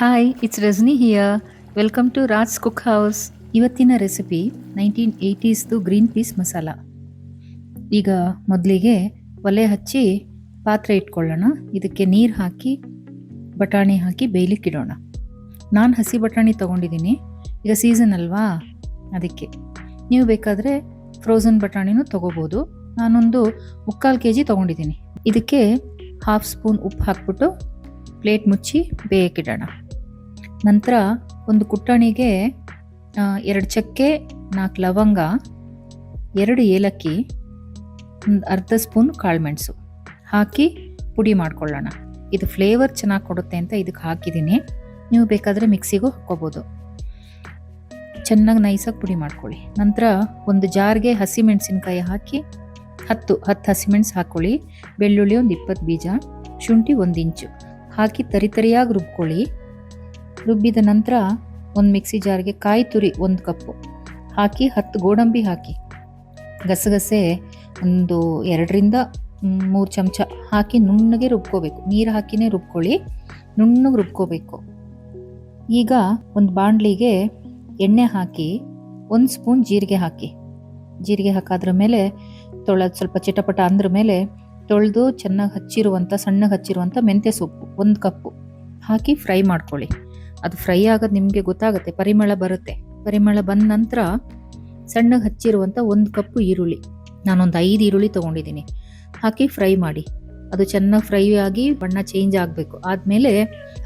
Hi it's Rajani here welcome to Raj cook house ಇವತ್ತಿನ recipe nineteen ಏಯ್ಟೀಸ್ದು green peas masala ಈಗ ಮೊದಲಿಗೆ ಒಲೆ ಹಚ್ಚಿ ಪಾತ್ರೆ ಇಟ್ಕೊಳ್ಳೋಣ. ಇದಕ್ಕೆ ನೀರು ಹಾಕಿ, ಬಟಾಣಿ ಹಾಕಿ ಬೇಯಲಿಕ್ಕಿಡೋಣ. ನಾನು ಹಸಿ ಬಟಾಣಿ ತೊಗೊಂಡಿದ್ದೀನಿ ಈಗ ಸೀಸನ್ ಅಲ್ವಾ? ಅದಕ್ಕೆ. ನೀವು ಬೇಕಾದರೆ ಫ್ರೋಝನ್ ಬಟಾಣಿನೂ ತೊಗೋಬೋದು. ನಾನೊಂದು ಮುಕ್ಕಾಲು ಕೆ ಜಿ ತೊಗೊಂಡಿದ್ದೀನಿ ಇದಕ್ಕೆ ಹಾಫ್ ಸ್ಪೂನ್ ಉಪ್ಪು ಹಾಕ್ಬಿಟ್ಟು ಪ್ಲೇಟ್ ಮುಚ್ಚಿ ಬೇಯಕ್ಕಿಡೋಣ ನಂತರ ಒಂದು ಕುಟ್ಟಣಿಗೆ ಎರಡು ಚಕ್ಕೆ, ನಾಲ್ಕು ಲವಂಗ, ಎರಡು ಏಲಕ್ಕಿ, ಒಂದು ಅರ್ಧ ಸ್ಪೂನ್ ಕಾಳುಮೆಣಸು ಹಾಕಿ ಪುಡಿ ಮಾಡ್ಕೊಳ್ಳೋಣ. ಇದು ಫ್ಲೇವರ್ ಚೆನ್ನಾಗಿ ಕೊಡುತ್ತೆ ಅಂತ ಇದಕ್ಕೆ ಹಾಕಿದ್ದೀನಿ. ನೀವು ಬೇಕಾದರೆ ಮಿಕ್ಸಿಗೂ ಹಾಕ್ಕೋಬೋದು. ಚೆನ್ನಾಗಿ ನೈಸಾಗಿ ಪುಡಿ ಮಾಡ್ಕೊಳ್ಳಿ. ನಂತರ ಒಂದು ಜಾರ್ಗೆ ಹಸಿಮೆಣಸಿನ್ಕಾಯಿ ಹಾಕಿ ಹತ್ತು ಹತ್ತು ಹಸಿಮೆಣಸು ಹಾಕ್ಕೊಳ್ಳಿ. ಬೆಳ್ಳುಳ್ಳಿ ಒಂದು ಇಪ್ಪತ್ತು ಬೀಜ, ಶುಂಠಿ ಒಂದು ಇಂಚು ಹಾಕಿ ತರಿತರಿಯಾಗಿ ರುಬ್ಕೊಳ್ಳಿ. ರುಬ್ಬಿದ ನಂತರ ಒಂದು ಮಿಕ್ಸಿ ಜಾರ್ಗೆ ಕಾಯಿ ತುರಿ ಒಂದು ಕಪ್ಪು. ಹಾಕಿ ಹತ್ತು ಗೋಡಂಬಿ ಹಾಕಿ. ಗಸಗಸೆ ಒಂದು ಎರಡರಿಂದ ಮೂರು ಚಮಚ ಹಾಕಿ ನುಣ್ಣಗೆ ರುಬ್ಕೋಬೇಕು. ನೀರು ಹಾಕಿನೇ ರುಬ್ಕೊಳ್ಳಿ, ನುಣ್ಣಗೆ ರುಬ್ಕೋಬೇಕು. ಈಗ ಒಂದು ಬಾಣಲಿಗೆ ಎಣ್ಣೆ ಹಾಕಿ, ಒಂದು ಸ್ಪೂನ್ ಜೀರಿಗೆ ಹಾಕಿ. ಜೀರಿಗೆ ಹಾಕಾದ್ರ ಮೇಲೆ ತೊಳೆದು ಸ್ವಲ್ಪ ಚಿಟಪಟ ಅಂದ್ರ ಮೇಲೆ ತೊಳೆದು ಚೆನ್ನಾಗಿ ಹಚ್ಚಿರುವಂಥ ಸಣ್ಣಗೆ ಹಚ್ಚಿರುವಂಥ ಮೆಂತ್ಯ ಸೊಪ್ಪು ಒಂದು ಕಪ್ಪು ಹಾಕಿ ಫ್ರೈ ಮಾಡ್ಕೊಳ್ಳಿ. ಅದು ಫ್ರೈ ಆಗೋದು ನಿಮಗೆ ಗೊತ್ತಾಗುತ್ತೆ, ಪರಿಮಳ ಬರುತ್ತೆ. ಪರಿಮಳ ಬಂದ ನಂತರ ಸಣ್ಣಗೆ ಹಚ್ಚಿರುವಂಥ ಒಂದು ಕಪ್ಪು ಈರುಳ್ಳಿ. ನಾನೊಂದು ಐದು ಈರುಳ್ಳಿ ತೊಗೊಂಡಿದ್ದೀನಿ ಹಾಕಿ ಫ್ರೈ ಮಾಡಿ. ಅದು ಚೆನ್ನಾಗಿ ಫ್ರೈ ಆಗಿ ಬಣ್ಣ ಚೇಂಜ್ ಆಗಬೇಕು. ಆದಮೇಲೆ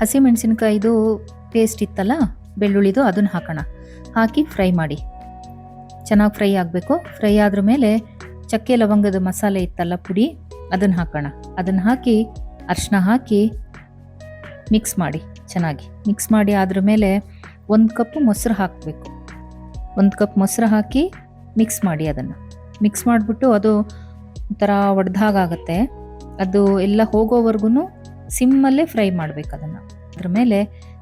ಹಸಿಮೆಣಸಿನ್ಕಾಯಿದು ಪೇಸ್ಟ್ ಇತ್ತಲ್ಲ, ಬೆಳ್ಳುಳ್ಳಿದು ಅದನ್ನು ಹಾಕೋಣ. ಹಾಕಿ ಫ್ರೈ ಮಾಡಿ. ಚೆನ್ನಾಗಿ ಫ್ರೈ ಆಗಬೇಕು. ಫ್ರೈ ಆದ್ರ ಮೇಲೆ ಚಕ್ಕೆ ಲವಂಗದ ಮಸಾಲೆ ಇತ್ತಲ್ಲ ಪುಡಿ, ಅದನ್ನು ಹಾಕೋಣ. ಅದನ್ನು ಹಾಕಿ ಅರಿಶಿನ ಹಾಕಿ ಮಿಕ್ಸ್ ಮಾಡಿ. ಚೆನ್ನಾಗಿ ಮಿಕ್ಸ್ ಮಾಡಿ ಆದ್ರ ಮೇಲೆ ಒಂದು ಕಪ್ ಮೊಸರು ಹಾಕಬೇಕು. ಒಂದು ಕಪ್ ಮೊಸರು ಹಾಕಿ ಮಿಕ್ಸ್ ಮಾಡಿ ಅದನ್ನು. ಮಿಕ್ಸ್ ಮಾಡಿಬಿಟ್ಟು ಅದು ಒಂಥರ ಒಡೆದಾಗುತ್ತೆ ಅದು ಎಲ್ಲ ಹೋಗೋವರೆಗೂ ಸಿಮ್ಮಲ್ಲೇ ಫ್ರೈ ಮಾಡಬೇಕು ಅದನ್ನು. ಅದ್ರ ಮೇಲೆ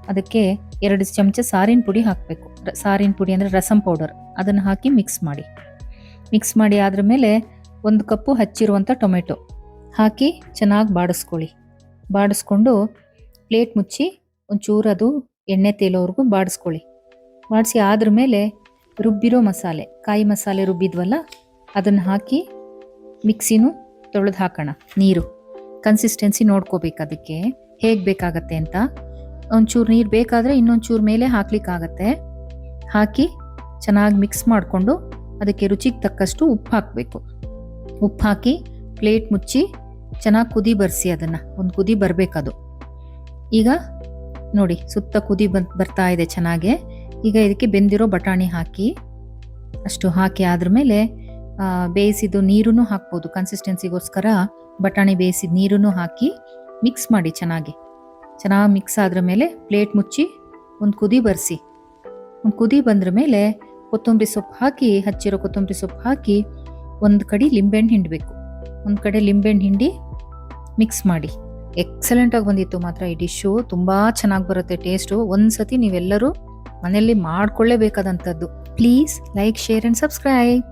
ಅದಕ್ಕೆ ಎರಡು ಚಮಚ ಸಾರಿನ ಪುಡಿ ಹಾಕಬೇಕು. ಸಾರಿನ ಪುಡಿ ಅಂದರೆ ರಸಂ ಪೌಡರ್. ಅದನ್ನು ಹಾಕಿ ಮಿಕ್ಸ್ ಮಾಡಿ. ಮಿಕ್ಸ್ ಮಾಡಿ ಆದ್ರ ಮೇಲೆ ಒಂದು ಕಪ್ಪು ಹಚ್ಚಿರುವಂಥ ಟೊಮೆಟೊ ಹಾಕಿ ಚೆನ್ನಾಗಿ ಬಾಡಿಸ್ಕೊಳ್ಳಿ. ಬಾಡಿಸ್ಕೊಂಡು ಪ್ಲೇಟ್ ಮುಚ್ಚಿ ಒಂಚೂರು ಅದು ಎಣ್ಣೆ ತೇಲೋವರೆಗೂ ಬಾಡಿಸ್ಕೊಳ್ಳಿ. ಬಾಡಿಸಿ ಆದ್ರ ಮೇಲೆ ರುಬ್ಬಿರೋ ಮಸಾಲೆ, ಕಾಯಿ ಮಸಾಲೆ ರುಬ್ಬಿದ್ವಲ್ಲ, ಅದನ್ನು ಹಾಕಿ ಮಿಕ್ಸಿನೂ ತೊಳೆದು ಹಾಕೋಣ, ನೀರು. ಕನ್ಸಿಸ್ಟೆನ್ಸಿ ನೋಡ್ಕೋಬೇಕು ಅದಕ್ಕೆ, ಹೇಗೆ ಬೇಕಾಗತ್ತೆ ಅಂತ. ಒಂಚೂರು ನೀರು ಬೇಕಾದರೆ ಇನ್ನೊಂಚೂರು ಮೇಲೆ ಹಾಕ್ಲಿಕ್ಕಾಗತ್ತೆ. ಹಾಕಿ ಚೆನ್ನಾಗಿ ಮಿಕ್ಸ್ ಮಾಡಿಕೊಂಡು ಅದಕ್ಕೆ ರುಚಿಗೆ ತಕ್ಕಷ್ಟು ಉಪ್ಪು ಹಾಕಬೇಕು. ಉಪ್ಪು ಹಾಕಿ ಪ್ಲೇಟ್ ಮುಚ್ಚಿ ಚೆನ್ನಾಗಿ ಕುದಿ ಬರೆಸಿ ಅದನ್ನು, ಒಂದು ಕುದಿ ಬರಬೇಕದು. ಈಗ ನೋಡಿ, ಸುತ್ತ ಕುದಿ ಬಂದು ಬರ್ತಾ ಇದೆ ಚೆನ್ನಾಗೆ. ಈಗ ಇದಕ್ಕೆ ಬೆಂದಿರೋ ಬಟಾಣಿ ಹಾಕಿ, ಅಷ್ಟು ಹಾಕಿ ಆದ್ರ ಮೇಲೆ ಬೇಯಿಸಿದ್ದು ನೀರೂ ಹಾಕ್ಬೋದು. ಕನ್ಸಿಸ್ಟೆನ್ಸಿಗೋಸ್ಕರ ಬಟಾಣಿ ಬೇಯಿಸಿದ ನೀರೂ ಹಾಕಿ ಮಿಕ್ಸ್ ಮಾಡಿ ಚೆನ್ನಾಗಿ. ಚೆನ್ನಾಗಿ ಮಿಕ್ಸ್ ಆದ್ರ ಮೇಲೆ ಪ್ಲೇಟ್ ಮುಚ್ಚಿ ಒಂದು ಕುದಿ ಬರೆಸಿ. ಒಂದು ಕುದಿ ಬಂದ್ರ ಮೇಲೆ ಕೊತ್ತಂಬರಿ ಸೊಪ್ಪು ಹಾಕಿ, ಹಚ್ಚಿರೋ ಕೊತ್ತಂಬರಿ ಸೊಪ್ಪು ಹಾಕಿ ಒಂದು ಕಡೆ ಲಿಂಬೆಹಣ್ಣು ಹಿಂಡಬೇಕು. ಒಂದು ಕಡೆ ಲಿಂಬೆಹಣ್ಣು ಹಿಂಡಿ ಮಿಕ್ಸ್ ಮಾಡಿ. ಎಕ್ಸಲೆಂಟಾಗಿ ಬಂದಿತ್ತು ಮಾತ್ರ ಈ ಡಿಶ್ಶು ತುಂಬ ಚೆನ್ನಾಗಿ ಬರುತ್ತೆ ಟೇಸ್ಟು ಒಂದು ಸತಿ ನೀವೆಲ್ಲರೂ ಮನೆಯಲ್ಲಿ ಮಾಡ್ಕೊಳ್ಳೇಬೇಕಾದಂಥದ್ದು. Please like share and subscribe